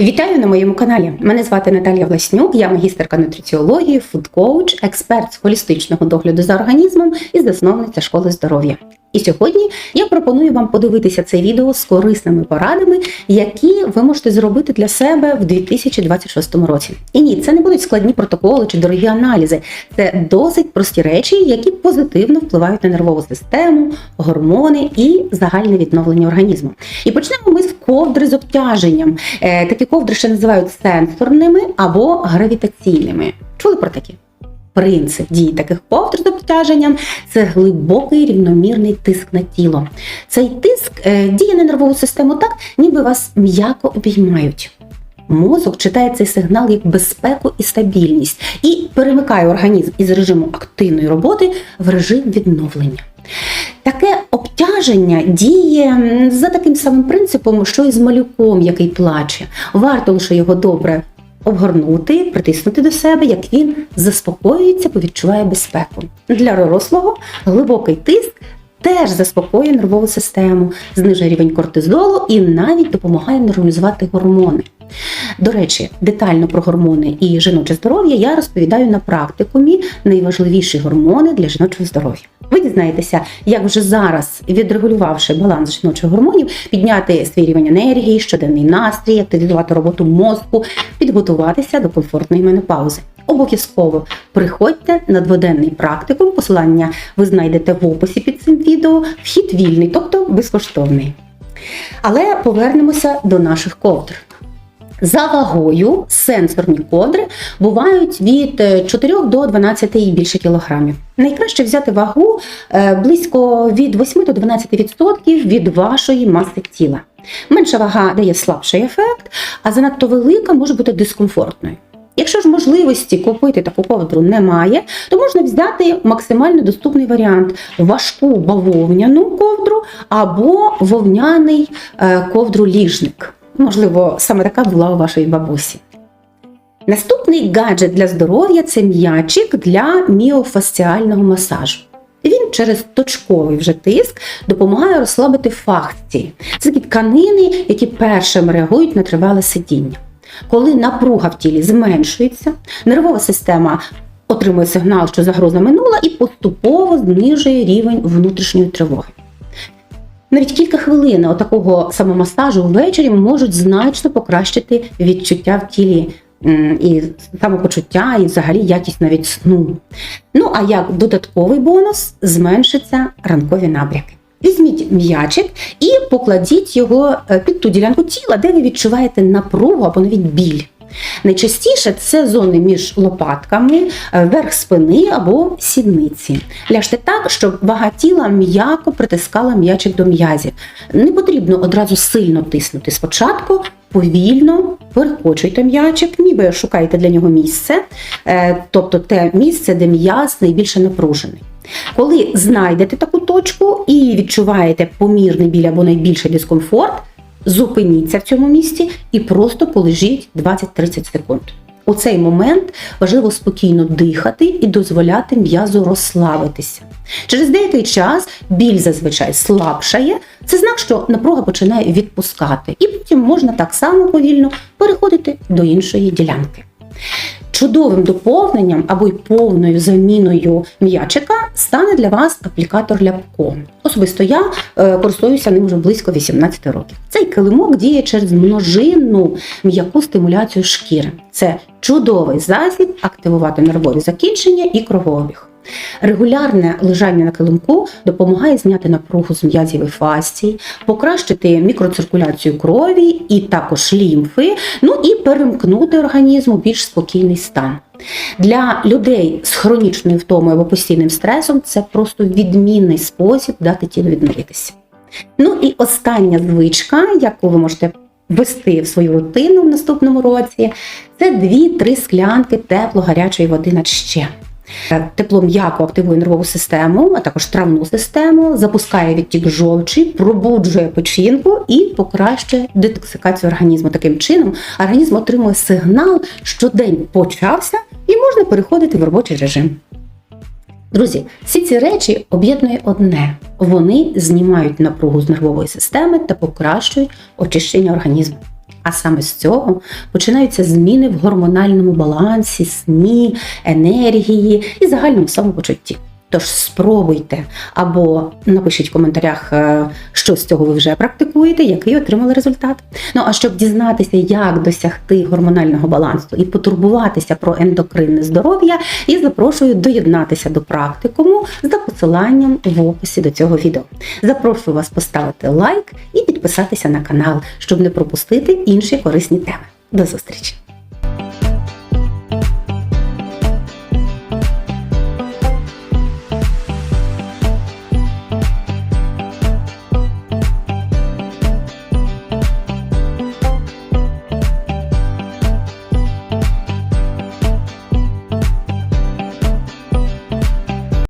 Вітаю на моєму каналі. Мене звати Наталія Власнюк, я магістерка нутриціології, фудкоуч, експерт з холістичного догляду за організмом і засновниця школи здоров'я. І сьогодні я пропоную вам подивитися це відео з корисними порадами, які ви можете зробити для себе в 2026 році. І ні, це не будуть складні протоколи чи дорогі аналізи. Це досить прості речі, які позитивно впливають на нервову систему, гормони і загальне відновлення організму. І почнемо ми з ковдри з обтяженням. Е, Такі ковдри ще називають сенсорними або гравітаційними. Чули про такі? Принцип дії таких ковдр з обтяженням це глибокий рівномірний тиск на тіло. Цей тиск е, діє на нервову систему так, ніби вас м'яко обіймають. Мозок читає цей сигнал як безпеку і стабільність і перемикає організм із режиму активної роботи в режим відновлення. Таке обтяження діє за таким самим принципом, що і з малюком, який плаче. Варто лише його добре обгорнути, притиснути до себе, як він заспокоюється, бо відчуває безпеку. Для дорослого глибокий тиск теж заспокоює нервову систему, знижує рівень кортизолу і навіть допомагає нормалізувати гормони. До речі, детально про гормони і жіноче здоров'я я розповідаю на практикумі найважливіші гормони для жіночого здоров'я. Ви дізнаєтеся, як вже зараз, відрегулювавши баланс жіночих гормонів, підняти свій рівень енергії, щоденний настрій, активізувати роботу мозку, підготуватися до комфортної менопаузи. Обов'язково приходьте на дводенний практикум. Посилання ви знайдете в описі під цим відео. Вхід вільний, тобто безкоштовний. Але повернемося до наших ковдр. За вагою сенсорні ковдри бувають від е, 4 до 12 і більше кілограмів. Найкраще взяти вагу е, близько від 8 до 12% від вашої маси тіла. Менша вага дає слабший ефект, а занадто велика може бути дискомфортною. Якщо ж можливості купити таку ковдру немає, то можна взяти максимально доступний варіант важку бавовняну ковдру або вовняний е, ковдру-ліжник. Можливо, саме така була у вашої бабусі. Наступний гаджет для здоров'я це м'ячик для міофасціального масажу. Він через точковий вже тиск допомагає розслабити фасції. Це такі тканини, які першими реагують на тривале сидіння. Коли напруга в тілі зменшується, нервова система отримує сигнал, що загроза минула, і поступово знижує рівень внутрішньої тривоги. Навіть кілька хвилин отакого самомасажу ввечері можуть значно покращити відчуття в тілі і самопочуття, і взагалі якість навіть сну. Ну а як додатковий бонус зменшиться ранкові набряки. Візьміть м'ячик і покладіть його е, під ту ділянку тіла, де ви відчуваєте напругу або навіть біль. Найчастіше це зони між лопатками, е, верх спини або сідниці. Ляжте так, щоб вага тіла м'яко притискала м'ячик до м'язів. Не потрібно одразу сильно тиснути. Спочатку повільно перекочуйте м'ячик, ніби шукаєте для нього місце, е, тобто те місце, де м'яз найбільше напружений. Коли знайдете таку точку і відчуваєте помірний біль або найбільший дискомфорт, зупиніться в цьому місці і просто полежіть 20-30 секунд. У цей момент важливо спокійно дихати і дозволяти м'язу розслабитися. Через деякий час біль зазвичай слабшає. Це знак, що напруга починає відпускати, і потім можна так само повільно переходити до іншої ділянки. Чудовим доповненням або й повною заміною м'ячика стане для вас аплікатор ляпко. Особисто я е, користуюся ним вже близько 18 років. Цей килимок діє через множинну м'яку стимуляцію шкіри. Це чудовий засіб активувати нервові закінчення і кровообіг. Регулярне лежання на килимку допомагає зняти напругу з м'язів і фасцій, покращити мікроциркуляцію крові і також лімфи, ну і перемкнути організм у більш спокійний стан. Для людей з хронічною втомою або постійним стресом це просто відмінний спосіб дати тілу відновитися. Ну і остання звичка, яку ви можете ввести в свою рутину в наступному році, це 2-3 склянки тепло-гарячої води на ще. Тепло м'яко активує нервову систему, а також травну систему, запускає відтік жовчі, пробуджує печінку і покращує детоксикацію організму. Таким чином, організм отримує сигнал, що день почався і можна переходити в робочий режим. Друзі, всі ці речі об'єднує одне: вони знімають напругу з нервової системи та покращують очищення організму. А саме з цього починаються зміни в гормональному балансі, сні, енергії і загальному самопочутті. Тож спробуйте або напишіть в коментарях, е, що з цього ви вже практикуєте, який отримали результат. Ну а щоб дізнатися, як досягти гормонального балансу і потурбуватися про ендокринне здоров'я, я запрошую доєднатися до практикуму за посиланням в описі до цього відео. Запрошую вас поставити лайк і підписатися на канал, щоб не пропустити інші корисні теми. До зустрічі!